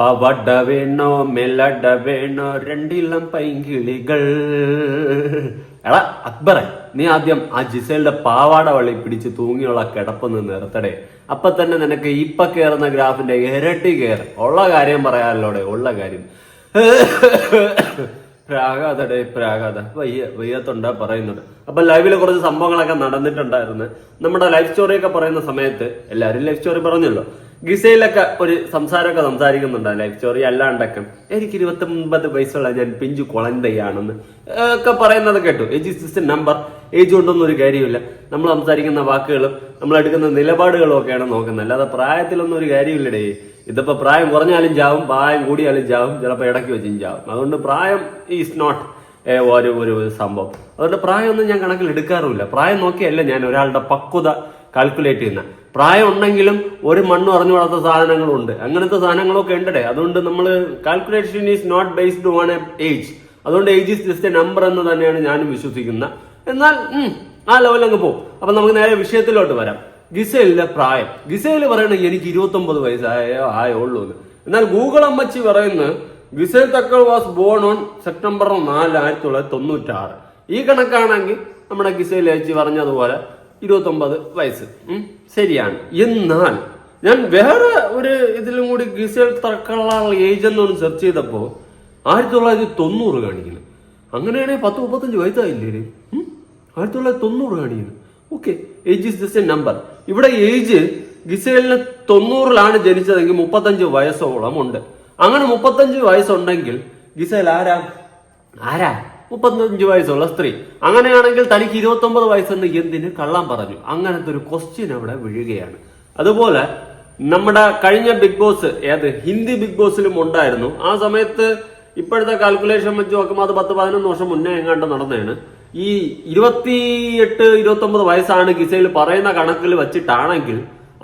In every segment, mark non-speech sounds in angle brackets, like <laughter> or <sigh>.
പവട വേണോ മെലട വേണോ രണ്ടിലം പൈങ്കിളികൾ. എടാ അക്ബറെ നീ ആദ്യം ആ ജിസേലിന്റെ പാവാട വള്ളി പിടിച്ച് തൂങ്ങിയുള്ള കിടപ്പൊന്ന് നിർത്തടേ. അപ്പൊ തന്നെ നിനക്ക് ഇപ്പൊ കയറുന്ന ഗ്രാഫിന്റെ ഇരട്ടി കയർ ഉള്ള കാര്യം പറയാമല്ലോടെ ഉള്ള കാര്യം. പ്രാകാതടേ പ്രാഗാത. വയ്യ വയ്യാത്തുണ്ട പറയുന്നുണ്ട് അപ്പൊ ലൈവിൽ കുറച്ച് സംഭവങ്ങളൊക്കെ നടന്നിട്ടുണ്ടായിരുന്നു. നമ്മുടെ ലൈഫ് സ്റ്റോറിയൊക്കെ പറയുന്ന സമയത്ത് എല്ലാവരും ലൈഫ് സ്റ്റോറി പറഞ്ഞല്ലോ. ഗിസയിലൊക്കെ ഒരു സംസാരമൊക്കെ സംസാരിക്കുന്നുണ്ട് ലൈഫ് സ്റ്റോറി അല്ലാണ്ടൊക്കെ. എനിക്ക് ഇരുപത്തി ഒമ്പത് വയസ്സുള്ള ഞാൻ പിഞ്ചു കുളന്തയാണെന്ന് ഒക്കെ പറയുന്നത് കേട്ടു. ഏജ് സിസ്റ്റം നമ്പർ ഏജ് കൊണ്ടൊന്നും ഒരു കാര്യമില്ല നമ്മൾ സംസാരിക്കുന്ന വാക്കുകളും നമ്മൾ എടുക്കുന്ന നിലപാടുകളും ഒക്കെയാണ് നോക്കുന്നത്. അല്ലാതെ പ്രായത്തിലൊന്നും ഒരു കാര്യമില്ലടേ. ഇതിപ്പോ പ്രായം കുറഞ്ഞാലും ചാവും പ്രായം കൂടിയാലും ചാവും ചിലപ്പോൾ ഇടയ്ക്ക് വെച്ചും ചാവും. അതുകൊണ്ട് പ്രായം ഈസ് നോട്ട് ഒരു ഒരു സംഭവം. അതുകൊണ്ട് പ്രായമൊന്നും ഞാൻ കണക്കിൽ എടുക്കാറുമില്ല പ്രായം നോക്കിയല്ല ഞാൻ ഒരാളുടെ പക്വത കാൽക്കുലേറ്റ് ചെയ്യുന്ന പ്രായം ഉണ്ടെങ്കിലും ഒരു മണ്ണ് അറിഞ്ഞു വളർത്ത സാധനങ്ങളുണ്ട്. അങ്ങനത്തെ സാധനങ്ങളൊക്കെ ഉണ്ടേ അതുകൊണ്ട് നമ്മൾ calculation is not based on a age അതുകൊണ്ട് age is just a number എന്ന് തന്നെയാണ് ഞാനും വിശ്വസിക്കുന്നത് എന്നാൽ ആ ലെവലിൽ അങ്ങ് പോകും. അപ്പൊ നമുക്ക് നേരെ വിഷയത്തിലോട്ട് വരാം. ഗിസയിലെ പ്രായം. ഗിസയിൽ പറയുന്നത് എനിക്ക് ഇരുപത്തൊമ്പത് വയസ്സായോ ആയുള്ളൂ എന്ന്. എന്നാൽ ഗൂഗിൾ അമ്മച്ചി പറയുന്നത് ഗിസൽ തക്കൾ വാസ് ബോൺ ഓൺ സെപ്റ്റംബർ നാല് ആയിരത്തി തൊള്ളായിരത്തി തൊണ്ണൂറ്റാറ്. ഈ കണക്കാണെങ്കിൽ നമ്മുടെ ഗിസയിൽ ചേച്ചി പറഞ്ഞതുപോലെ ഇരുപത്തൊമ്പത് വയസ്സ്. ശരിയാണ്. എന്നാൽ ഞാൻ വേറെ ഒരു ഇതിലും കൂടി ഗിസൽ തറക്കള്ള ഏജ് എന്നൊന്ന് സെർച്ച് ചെയ്തപ്പോൾ ആയിരത്തി തൊള്ളായിരത്തി തൊണ്ണൂറ് കാണിക്കുന്നു. അങ്ങനെയാണെങ്കിൽ പത്ത് മുപ്പത്തഞ്ച് വയസ്സായില്ലേ? ആയിരത്തി തൊള്ളായിരത്തി തൊണ്ണൂറ് കാണിക്കുന്നു. Okay age is just a number ഇവിടെ ഏജ് ഗിസേലിന് തൊണ്ണൂറിലാണ് ജനിച്ചതെങ്കിൽ മുപ്പത്തഞ്ച് വയസ്സോളം ഉണ്ട്. അങ്ങനെ മുപ്പത്തഞ്ച് വയസ്സുണ്ടെങ്കിൽ ഗിസേൽ ആരാ? ആരാ? മുപ്പത്തഞ്ച് വയസ്സുള്ള സ്ത്രീ. അങ്ങനെയാണെങ്കിൽ തനിക്ക് ഇരുപത്തി ഒമ്പത് വയസ്സെന്ന് എന്തിന് കള്ളം പറഞ്ഞു? അങ്ങനത്തെ ഒരു ക്വസ്റ്റ്യൻ അവിടെ വീഴുകയാണ്. അതുപോലെ നമ്മുടെ കഴിഞ്ഞ ബിഗ് ബോസ് ഏത്? ഹിന്ദി ബിഗ് ബോസിലും ഉണ്ടായിരുന്നു. ആ സമയത്ത് ഇപ്പോഴത്തെ കാൽക്കുലേഷൻ വെച്ച് നോക്കുമ്പോൾ അത് പത്ത് പതിനൊന്ന് വർഷം മുന്നേ എങ്ങാണ്ട് നടന്നതാണ്. ഈ ഇരുപത്തിയെട്ട് ഇരുപത്തി ഒമ്പത് വയസ്സാണ് ഗിസയിൽ പറയുന്ന കണക്കിൽ വെച്ചിട്ടാണെങ്കിൽ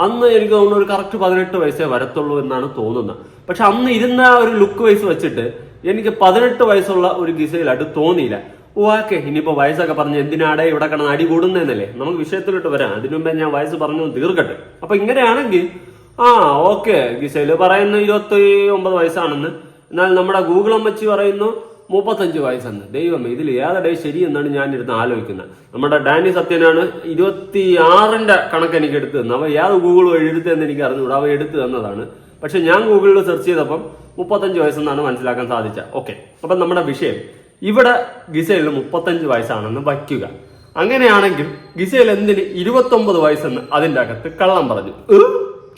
അന്ന് എനിക്ക് തോന്നുന്നു ഒരു കറക്റ്റ് പതിനെട്ട് വയസ്സേ വരത്തുള്ളൂ എന്നാണ് തോന്നുന്നത്. പക്ഷെ അന്ന് ഇരുന്ന ഒരു ലുക്ക് വയസ്സ് വെച്ചിട്ട് എനിക്ക് പതിനെട്ട് വയസ്സുള്ള ഒരു ഗിസയിലായിട്ട് തോന്നിയില്ല. ഓക്കെ ഇനിയിപ്പോ വയസ്സൊക്കെ പറഞ്ഞ് എന്തിനാടെ ഇവിടെ കിടന്ന് അടി കൂടുന്നതെന്നല്ലേ നമുക്ക് വിഷയത്തിലോട്ട് വരാം. അതിനു മുമ്പേ ഞാൻ വയസ്സ് പറഞ്ഞു തീർക്കട്ടെ. അപ്പൊ ഇങ്ങനെയാണെങ്കിൽ ആ ഓക്കെ ഗിസയിൽ പറയുന്നു ഇരുപത്തി ഒമ്പത് വയസ്സാണെന്ന്. എന്നാൽ നമ്മുടെ ഗൂഗിൾ അമ്മച്ചി പറയുന്നു മുപ്പത്തഞ്ച് വയസ്സെന്ന്. ദൈവമേ ഇതിൽ ഏതടേ ശരി എന്നാണ് ഞാൻ ഇരുന്ന് ആലോചിക്കുന്നത്. നമ്മുടെ ഡാനി സത്യനാണ് ഇരുപത്തി ആറിന്റെ കണക്ക് എനിക്ക് എടുത്തു തന്നത് അവ ഏത് ഗൂഗിൾ വഴി എടുത്തതെന്ന് എനിക്ക് അറിഞ്ഞുകൂടാ. അവ എടുത്തു തന്നതാണ്. പക്ഷെ ഞാൻ ഗൂഗിളിൽ സെർച്ച് ചെയ്തപ്പം മുപ്പത്തഞ്ച് വയസ്സെന്നാണ് മനസ്സിലാക്കാൻ സാധിച്ചത്. ഓക്കെ അപ്പം നമ്മുടെ വിഷയം. ഇവിടെ ഗിസയിൽ മുപ്പത്തഞ്ച് വയസ്സാണെന്ന് വയ്ക്കുക. അങ്ങനെയാണെങ്കിൽ ഗിസയിൽ എന്തിന് ഇരുപത്തൊമ്പത് വയസ്സെന്ന് അതിന്റെ അകത്ത് കള്ളം പറഞ്ഞു.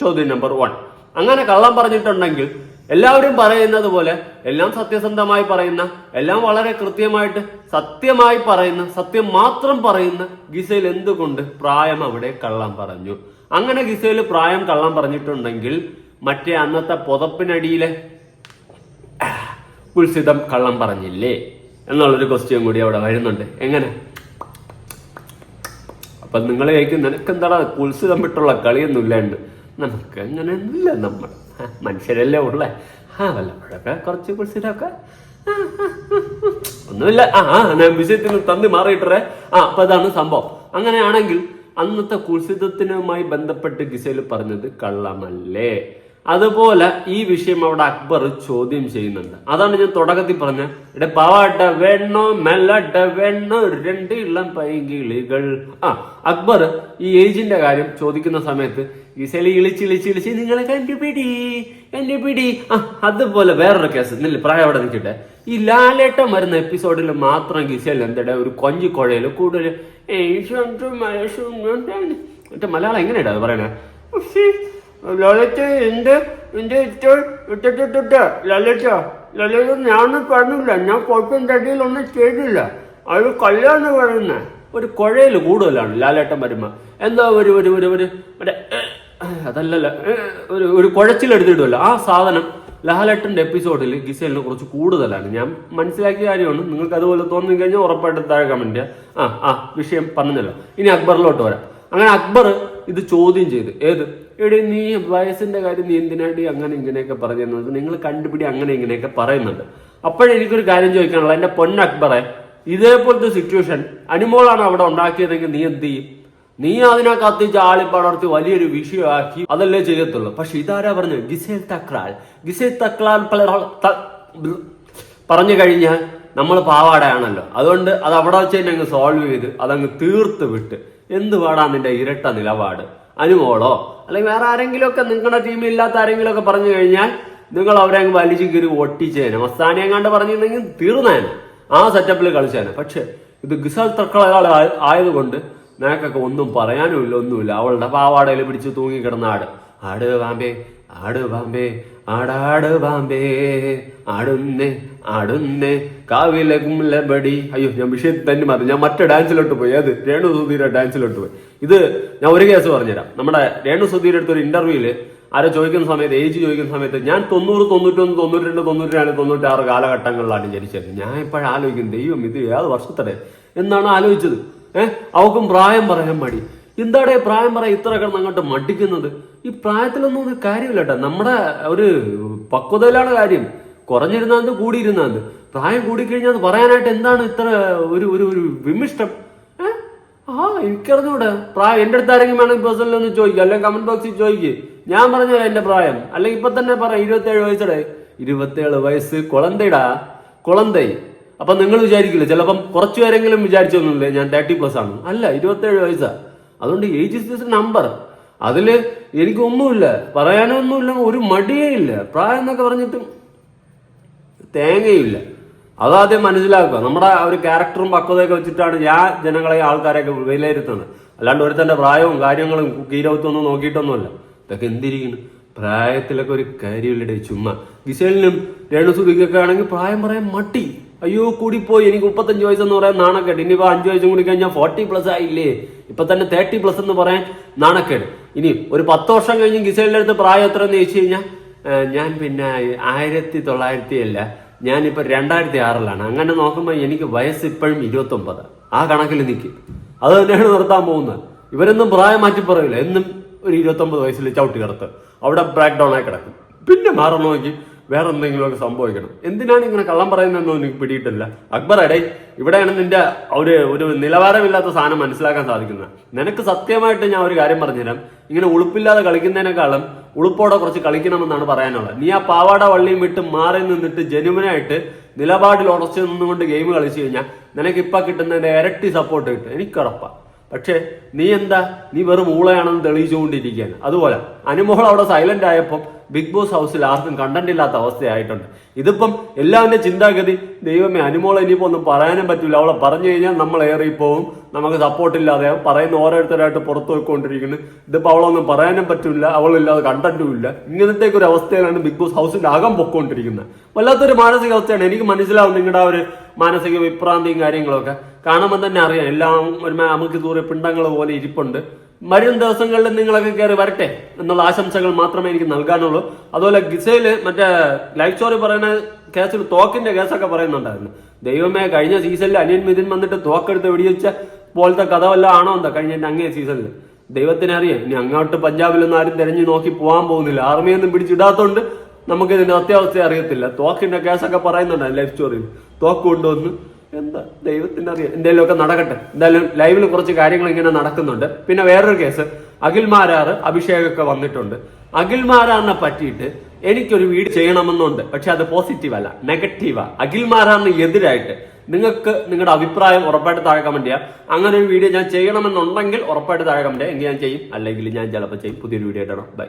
ചോദ്യം നമ്പർ വൺ അങ്ങനെ കള്ളം പറഞ്ഞിട്ടുണ്ടെങ്കിൽ എല്ലാവരും പറയുന്നത് പോലെ എല്ലാം സത്യസന്ധമായി പറയുന്ന എല്ലാം വളരെ കൃത്യമായിട്ട് സത്യമായി പറയുന്ന സത്യം മാത്രം പറയുന്ന ഗിസയിൽ എന്തുകൊണ്ട് പ്രായം അവിടെ കള്ളം പറഞ്ഞു? അങ്ങനെ ഗിസയിൽ പ്രായം കള്ളം പറഞ്ഞിട്ടുണ്ടെങ്കിൽ മറ്റേ അന്നത്തെ പുതപ്പിനടിയിലെ <clears throat> കുൽസിതം കള്ളം പറഞ്ഞില്ലേ? എന്നുള്ളൊരു ക്വസ്റ്റ്യൻ കൂടി അവിടെ വരുന്നുണ്ട്. എങ്ങനെ? അപ്പൊ നിങ്ങൾ കഴിക്കും നിനക്ക് എന്താടാ കുൽസിതം വിട്ടുള്ള കളിയൊന്നും ഇല്ലാണ്ട് നമുക്ക് അങ്ങനെയൊന്നുമില്ല നമ്മൾ ആ, മനുഷ്യരല്ലേ ഉള്ളേ? ആ വല്ലപ്പോഴൊക്കെ കുറച്ച് ആ. ഒന്നുമില്ല. ആ ആ ഞാൻ വിഷയത്തിന് തന്നി മാറിയിട്ടേ. ആ അപ്പൊ അതാണ് സംഭവം. അങ്ങനെയാണെങ്കിൽ അന്നത്തെ കുൽസിതത്തിനുമായി ബന്ധപ്പെട്ട് ഗിസയിൽ പറഞ്ഞത് കള്ളമല്ലേ? അതുപോലെ ഈ വിഷയം അവിടെ അക്ബർ ചോദ്യം ചെയ്യുന്നുണ്ട്. അതാണ് ഞാൻ തുടക്കത്തിൽ പറഞ്ഞ ഇവിടെ പാവാട്ട വെണ്ണോ മെല്ലട്ട വെണ്ണോ രണ്ട് ഇളം പൈകിളികൾ ആ അക്ബർ ഈ ഏജിന്റെ കാര്യം ചോദിക്കുന്ന സമയത്ത് ഈ ശലി ഇളിച്ച് ഇളിച്ച് ഇളിച്ച് നിങ്ങളെ കണ്ടുപിടി കണ്ടുപിടി. ആ അതുപോലെ വേറൊരു കേസ് നില്ല പ്രായം അവിടെ നിൽക്കട്ടെ. ഈ ലാലേട്ടം വരുന്ന എപ്പിസോഡിൽ മാത്രം ഗിസൽ എന്തടെ ഒരു കൊഞ്ചി കുഴയിൽ കൂടുതൽ മറ്റേ മലയാളം എങ്ങനെയാണ് അത് പറയണേ? ലളിത എന്റെ എന്റെ ഇഷ്ടം ഇട്ടിട്ടിട്ടിട്ട് ലളിത ലളിത ഞാനൊന്നും പറഞ്ഞില്ല. ഞാൻ കുഴപ്പം തടിയിലൊന്നും ചെയ്തില്ല. അത് കല്യാണം പറയുന്ന. ഒരു കുഴയിൽ കൂടുതലാണ് ലാലേട്ടൻ വരുമ്പോ. എന്തോ ഒരു ഒരു ഒരു ഒരു അതല്ലല്ല ഒരു ഒരു കുഴച്ചിലെടുത്തിടുമല്ലോ ആ സാധനം ലാലേട്ടന്റെ എപ്പിസോഡിൽ ഗിസേലിനെ കുറച്ച് കൂടുതലാണ്. ഞാൻ മനസ്സിലാക്കിയ കാര്യമാണ്. നിങ്ങൾക്ക് അതുപോലെ തോന്നി കഴിഞ്ഞാൽ ഉറപ്പായിട്ട് താഴെ കമന്റ് ആ ആ വിഷയം പറഞ്ഞല്ലോ. ഇനി അക്ബറിലോട്ട് വരാം. അങ്ങനെ അക്ബർ ഇത് ചോദ്യം ചെയ്ത്. ഏത്? എടി നീ വയസ്സിന്റെ കാര്യം നീ എന്തിനാടി അങ്ങനെ ഇങ്ങനെയൊക്കെ പറയുന്നത്? നിങ്ങൾ കണ്ടുപിടി അങ്ങനെ ഇങ്ങനെയൊക്കെ പറയുന്നുണ്ട് അപ്പോഴെനിക്കൊരു കാര്യം ചോദിക്കാനുള്ള എന്റെ പൊന്നക്ബറെ ഇതേപോലത്തെ സിറ്റുവേഷൻ അനിമോളാണ് അവിടെ ഉണ്ടാക്കിയതെങ്കിൽ നീ എന്ത് ചെയ്യും? നീ അതിനെ കത്തിച്ച് ആളി പടർത്തി വലിയൊരു വിഷയമാക്കി അതല്ലേ ചെയ്യത്തുള്ളൂ. പക്ഷെ ഇതാരാ പറഞ്ഞു ഗിസേൽ തക്രാൽ. ഗിസേൽ തക്രാൽ പറഞ്ഞു കഴിഞ്ഞാൽ നമ്മൾ പാവാടയാണല്ലോ. അതുകൊണ്ട് അത് അവിടെ വെച്ച് തന്നെ അങ്ങ് സോൾവ് ചെയ്ത് അതങ്ങ് തീർത്ത് വിട്ട് എന്ത് പാടാ നിന്റെ ഇരട്ട നിലപാട്? അനുമോളോ? അല്ലെങ്കിൽ വേറെ ആരെങ്കിലും ഒക്കെ നിങ്ങളുടെ ടീമിൽ ഇല്ലാത്ത ആരെങ്കിലും ഒക്കെ പറഞ്ഞു കഴിഞ്ഞാൽ നിങ്ങൾ അവരെ അങ്ങ് വലിച്ചു കയറി ഒട്ടിച്ചേനെ. മസ്താനെ എങ്ങാണ്ട് പറഞ്ഞിരുന്നെങ്കിൽ തീർന്നേനെ. ആ സെറ്റപ്പിൽ കളിച്ചേനെ. പക്ഷെ ഇത് ഗിസൽ തക്കള ആയതുകൊണ്ട് നിനക്കൊക്കെ ഒന്നും പറയാനും ഇല്ല ഒന്നുമില്ല. അവളുടെ പാവാടയിൽ പിടിച്ച് തൂങ്ങിക്കിടന്ന ആട്. ആട് പാമ്പേ ആട് പാമ്പേ ആടാട് പാമ്പേ ആടുന്നേ ആടുന്നേ. കാവിലെ കുമ്ലബടി. അയ്യോ ഞാൻ വിഷയത്തിൽ തന്നെ മാറി ഞാൻ മറ്റേ ഡാൻസിലോട്ട് പോയി. അത് രേണു സുധീര ഡാൻസിലോട്ട് പോയി. ഇത് ഞാൻ ഒരു കേസ് പറഞ്ഞുതരാം. നമ്മുടെ രേണു സുധീര അടുത്ത ഒരു ഇന്റർവ്യൂൽ ആരോ ചോദിക്കുന്ന സമയത്ത് ഏജ് ചോദിക്കുന്ന സമയത്ത് ഞാൻ തൊണ്ണൂറ് തൊണ്ണൂറ്റൊന്ന് തൊണ്ണൂറ്റി രണ്ട് തൊണ്ണൂറ്റി രണ്ട് തൊണ്ണൂറ്റാറ് കാലഘട്ടങ്ങളിലാണ് ജനിച്ചത്. ഞാൻ ഇപ്പോഴാലോചിക്കും ദൈവം ഇത് ഏത് വർഷത്തടെ? എന്നാണ് ആലോചിച്ചത്. ഏഹ് അവക്കും പ്രായം പറയാൻ മടി. എന്താടേ പ്രായം പറയാൻ ഇത്ര കിടന്ന് അങ്ങോട്ട് മടിക്കുന്നത്? ഈ പ്രായത്തിലൊന്നും ഒരു കാര്യമില്ല നമ്മുടെ ഒരു പക്വതയിലാണ് കാര്യം. കുറഞ്ഞിരുന്നാന്ത് കൂടിയിരുന്നാന്ത് പ്രായം കൂടിക്കഴിഞ്ഞാൽ അത് പറയാനായിട്ട് എന്താണ് ഇത്ര ഒരു ഒരു ഒരു വിമിഷ്ടം? ആ എനിക്കറിഞ്ഞൂടെ. പ്രായം എന്റെ അടുത്ത് ആരെങ്കിലും വേണമെങ്കിൽ പേഴ്സണലി ഒന്ന് ചോദിക്കുക അല്ലെങ്കിൽ കമന്റ് ബോക്സിൽ ചോദിക്കുക ഞാൻ പറഞ്ഞാൽ എന്റെ പ്രായം. അല്ലെങ്കിൽ ഇപ്പൊ തന്നെ പറയാം ഇരുപത്തേഴ് വയസ്സടെ. ഇരുപത്തേഴ് വയസ്സ് കുളന്തയിടാ കുളന്തൈ. അപ്പൊ നിങ്ങൾ വിചാരിക്കില്ല ചിലപ്പം കുറച്ചു പേരെങ്കിലും വിചാരിച്ചൊന്നുമില്ലേ? ഞാൻ തേർട്ടി പ്ലസ് ആണ്. അല്ല ഇരുപത്തേഴ് വയസ്സാ. അതുകൊണ്ട് ഏജ് ഇസ് ദിസ് നമ്പർ അതിൽ എനിക്കൊന്നുമില്ല പറയാനൊന്നുമില്ല ഒരു മടിയേ ഇല്ല. പ്രായം എന്നൊക്കെ പറഞ്ഞിട്ടും തേങ്ങയില്ല. അതാദ്യം മനസ്സിലാക്കുക നമ്മുടെ ഒരു ക്യാരക്ടറും പക്വതയൊക്കെ വെച്ചിട്ടാണ് ഞാൻ ജനങ്ങളെ ആൾക്കാരെയൊക്കെ വിലയിരുത്തുന്നത്. അല്ലാണ്ട് ഒരുത്തന്റെ പ്രായവും കാര്യങ്ങളും കീരവത്തൊന്നും നോക്കിയിട്ടൊന്നുമല്ല. ഇതൊക്കെ എന്തിരിക്കുന്നു? പ്രായത്തിലൊക്കെ ഒരു കാര്യമില്ലടെ ചുമ്മാ. ഗിസേലിനും രേണുസുതിക്കൊക്കെ ആണെങ്കിൽ പ്രായം പറയാൻ മട്ടി അയ്യോ കൂടിപ്പോയി എനിക്ക് മുപ്പത്തഞ്ച് വയസ്സെന്ന് പറയാൻ നാണക്കെട്ട് ഇനിയിപ്പോ അഞ്ചു വയസ്സും കൂടി കഴിഞ്ഞാൽ ഫോർട്ടി പ്ലസ് ആയില്ലേ? ഇപ്പൊ തന്നെ തേർട്ടി പ്ലസ് എന്ന് പറയാൻ നാണക്കേട്. ഇനി ഒരു പത്ത് വർഷം കഴിഞ്ഞ് ഗിസേലിന്റെ അടുത്ത് പ്രായം എത്ര എന്ന് ചോദിച്ചു കഴിഞ്ഞാൽ ഞാൻ പിന്നെ ആയിരത്തി തൊള്ളായിരത്തി അല്ല ഞാനിപ്പോ രണ്ടായിരത്തി ആറിലാണ്. അങ്ങനെ നോക്കുമ്പോൾ എനിക്ക് വയസ്സ് ഇപ്പോഴും ഇരുപത്തി ഒമ്പത് ആ കണക്കിൽ നിൽക്കും അത് തന്നെയാണ് നിർത്താൻ പോകുന്നത്. ഇവരൊന്നും പ്രായം മാറ്റി പറയില്ല. എന്നും ഒരു ഇരുപത്തി ഒമ്പത് വയസ്സിൽ ചവിട്ടി കിടത്ത് അവിടെ ബ്രേക്ക് ഡൗൺ ആയി കിടക്കും. പിന്നെ മാറണമെങ്കിൽ വേറെ എന്തെങ്കിലുമൊക്കെ സംഭവിക്കണം. എന്തിനാണ് ഇങ്ങനെ കള്ളം പറയുന്നതെന്നോ എനിക്ക് പിടിയിട്ടില്ല. അക്ബർ എടേ ഇവിടെയാണ് നിന്റെ ഒരു ഒരു നിലവാരമില്ലാത്ത സാധനം മനസ്സിലാക്കാൻ സാധിക്കുന്നത്. നിനക്ക് സത്യമായിട്ട് ഞാൻ ഒരു കാര്യം പറഞ്ഞുതരാം. ഇങ്ങനെ ഉളുപ്പില്ലാതെ കളിക്കുന്നതിനേക്കാളും ഉളുപ്പോടെ കുറച്ച് കളിക്കണമെന്നാണ് പറയാനുള്ളത്. നീ ആ പാവാട വള്ളിയും വിട്ട് മാറി നിന്നിട്ട് ജനുവിനായിട്ട് നിലപാടിൽ ഉറച്ചു നിന്നുകൊണ്ട് ഗെയിം കളിച്ചു കഴിഞ്ഞാൽ നിനക്ക് ഇപ്പൊ കിട്ടുന്നതിന്റെ ഇരട്ടി സപ്പോർട്ട് കിട്ടും. എനിക്കുറപ്പാ. പക്ഷേ നീ എന്താ? നീ വെറും ഊളയാണെന്ന് തെളിയിച്ചുകൊണ്ടിരിക്കുകയാണ്. അതുപോലെ അനുമോൾ അവിടെ സൈലന്റ് ആയപ്പോൾ ബിഗ് ബോസ് ഹൗസിൽ ആർക്കും കണ്ടന്റ് ഇല്ലാത്ത അവസ്ഥയായിട്ടുണ്ട്. ഇതിപ്പം എല്ലാവരുടെ ചിന്താഗതി ദൈവമേ അനുമോൾ ഇനിയിപ്പോൾ ഒന്നും പറയാനും പറ്റില്ല. അവളെ പറഞ്ഞു കഴിഞ്ഞാൽ നമ്മൾ ഏറിപ്പോവും. നമുക്ക് സപ്പോർട്ട് ഇല്ലാതെ പറയുന്ന ഓരോരുത്തരായിട്ട് പുറത്തു പോയിക്കൊണ്ടിരിക്കുന്നു. ഇതിപ്പോൾ അവളൊന്നും പറയാനും പറ്റില്ല അവളില്ലാതെ കണ്ടന്റും ഇല്ല. ഇങ്ങനത്തെ ഒരു അവസ്ഥയിലാണ് ബിഗ് ബോസ് ഹൗസിന്റെ അകം പൊക്കോണ്ടിരിക്കുന്നത്. വല്ലാത്തൊരു മാനസികാവസ്ഥയാണ്. എനിക്ക് മനസ്സിലാവും നിങ്ങളുടെ ആ ഒരു മാനസിക വിഭ്രാന്തിയും കാര്യങ്ങളൊക്കെ. കാണുമ്പോൾ തന്നെ അറിയാം. എല്ലാം ഒരു നമുക്ക് ദൂരെ പിണ്ടങ്ങൾ പോലെ ഇരിപ്പുണ്ട്. വരും ദിവസങ്ങളിൽ നിങ്ങളൊക്കെ കയറി വരട്ടെ എന്നുള്ള ആശംസകൾ മാത്രമേ എനിക്ക് നൽകാനുള്ളൂ. അതുപോലെ ഗിസയിൽ മറ്റേ ലൈഫ് സ്റ്റോറി പറയുന്ന കേസിൽ തോക്കിന്റെ കേസൊക്കെ പറയുന്നുണ്ടായിരുന്നു. ദൈവമേ കഴിഞ്ഞ സീസണിൽ അനിയൻ മിഥുൻ വന്നിട്ട് തോക്കെടുത്ത് വെടിവെച്ച പോലത്തെ കഥ വല്ലതും ആണോ എന്താ കഴിഞ്ഞ അങ്ങേ സീസണിൽ? ദൈവത്തിന് അറിയാം. ഇനി അങ്ങോട്ട് പഞ്ചാബിലൊന്നും ആരും തെരഞ്ഞു നോക്കി പോകാൻ പോകുന്നില്ല. ആർമിയൊന്നും പിടിച്ചിടാത്തോണ്ട് നമുക്ക് ഇതിന്റെ അത്യാവസ്ഥ അറിയത്തില്ല. തോക്കിന്റെ കേസൊക്കെ പറയുന്നുണ്ടായിരുന്നു ലൈഫ് സ്റ്റോറിയിൽ. തോക്ക് കൊണ്ടുവന്ന് എന്താ? ദൈവത്തിന് അറിയാം. എന്തെങ്കിലും ഒക്കെ നടക്കട്ടെ. എന്തായാലും ലൈവിൽ കുറച്ച് കാര്യങ്ങൾ ഇങ്ങനെ നടക്കുന്നുണ്ട്. പിന്നെ വേറൊരു കേസ്. അഖിൽ അഭിഷേകമൊക്കെ വന്നിട്ടുണ്ട്. അഖിൽ മാരാറിനെ പറ്റിയിട്ട് എനിക്കൊരു വീട് ചെയ്യണമെന്നുണ്ട്. പക്ഷെ അത് പോസിറ്റീവ് അല്ല. നെഗറ്റീവാ അഖിൽ എതിരായിട്ട് നിങ്ങൾക്ക് നിങ്ങളുടെ അഭിപ്രായം ഉറപ്പായിട്ട് താഴെ കമന്റ് അങ്ങനെ ഒരു വീഡിയോ ഞാൻ ചെയ്യണമെന്നുണ്ടെങ്കിൽ ഉറപ്പായിട്ട് താഴെ കമന്റ് എങ്കിൽ ഞാൻ ചെയ്യും. അല്ലെങ്കിൽ ഞാൻ ചിലപ്പോൾ ചെയ്യും. പുതിയൊരു വീഡിയോ ആയിട്ടാണ് ബൈ